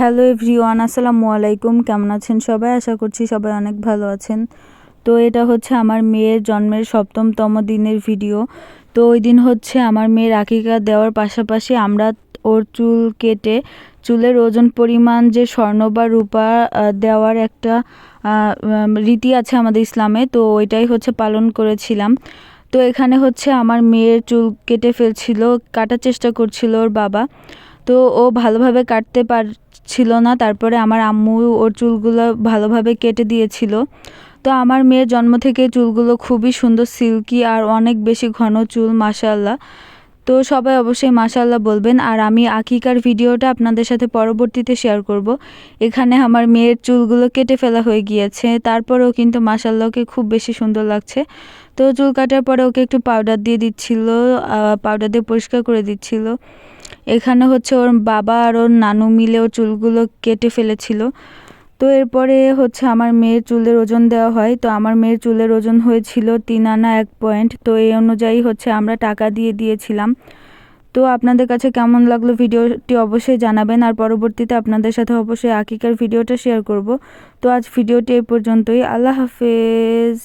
Hello everyone, আসসালামু আলাইকুম। কেমন আছেন সবাই? আশা করছি সবাই অনেক ভালো আছেন। তো এটা হচ্ছে আমার মেয়ের জন্মের সপ্তমতম দিনের ভিডিও। তো ওই দিন হচ্ছে আমার মেয়ের আকিকা দেওয়ার পাশাপাশি আমরা ওর চুল কেটে, চুলের ওজন পরিমাণ, যে স্বর্ণ বা রূপা দেওয়ার একটা রীতি আছে আমাদের ইসলামে, তো ওইটাই হচ্ছে পালন করেছিলাম। তো এখানে হচ্ছে আমার মেয়ের চুল কেটে ফেলছিল, কাটার চেষ্টা করছিল ওর বাবা। তো ও ভালোভাবে কাটতে পারছিল না, তারপরে আমার আম্মু ওর চুলগুলো ভালোভাবে কেটে দিয়েছিল। তো আমার মেয়ের জন্ম থেকে চুলগুলো খুবই সুন্দর, সিল্কি আর অনেক বেশি ঘন চুল মাশাল্লাহ তো সবাই অবশ্যই মাশাল্লাহ বলবেন। আর আমি আকিকার ভিডিওটা আপনাদের সাথে পরবর্তীতে শেয়ার করব। এখানে আমার মেয়ের চুলগুলো কেটে ফেলা হয়ে গিয়েছে। তারপরেও কিন্তু মাশাল্লাহকে খুব বেশি সুন্দর লাগছে। তো চুল কাটার পরে ওকে একটু পাউডার দিয়ে দিচ্ছিল পাউডার দিয়ে পরিষ্কার করে দিচ্ছিল। এখানে হচ্ছে ওর বাবা আর ওর নানু মিলে ওর চুলগুলো কেটে ফেলেছিল। তো এরপরে হচ্ছে আমার মেয়ের চুলের ওজন দেওয়া হয়। তো আমার মেয়ের চুলের ওজন হয়েছিল তিন আনা এক পয়েন্ট তো এই অনুযায়ী হচ্ছে আমরা টাকা দিয়ে দিয়েছিলাম। তো আপনাদের কাছে কেমন লাগল ভিডিওটি অবশ্যই জানাবেন। আর পরবর্তীতে আপনাদের সাথে অবশ্যই আকিকার ভিডিওটা শেয়ার করব। তো আজ ভিডিওটি এই পর্যন্তই। আল্লাহ হাফেজ।